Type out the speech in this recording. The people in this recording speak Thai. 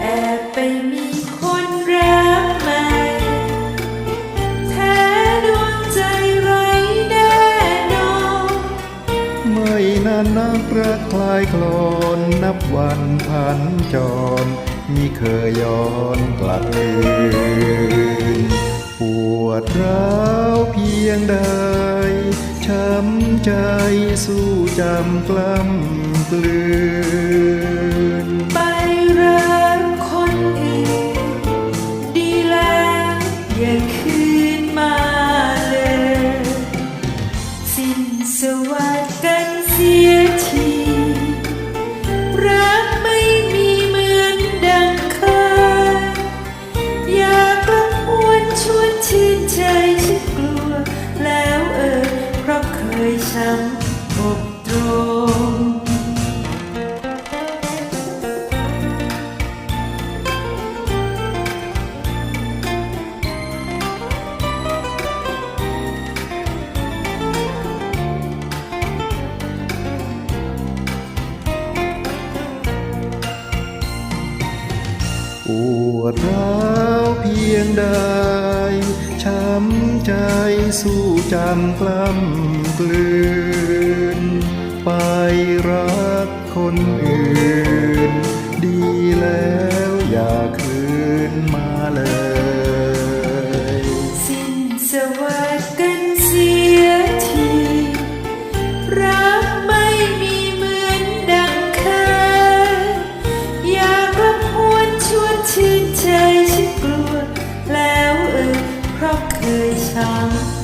แอบไปมีคนรักใหม่แท้ดวงใจไว้แนนอนไม่นานนักรักคลายกลอนนับวันพันจรมิเคยย้อนกลับคืนปวดร้าวเพียงใด ใจสู้จำกล้ำกลืน ไปเรักคนอื่น ดีแล้วอย่าคืนมาเลย สิ้นสวัสดิ์กันเสีย เคยช้ำอกตรงปวดร้าวเพียงใดช้ำใจสู้ จำกล้ำกลืน ไปรักคนอื่น ดีแล้วอย่าคืนมาเลย สิ้นสวัสดิ์กันเสียที รักไม่มีเหมือนดังเคยอยากกระหวนชวนชื่นใจฉันกลัว แล้วเออเพราะเคยช้ำ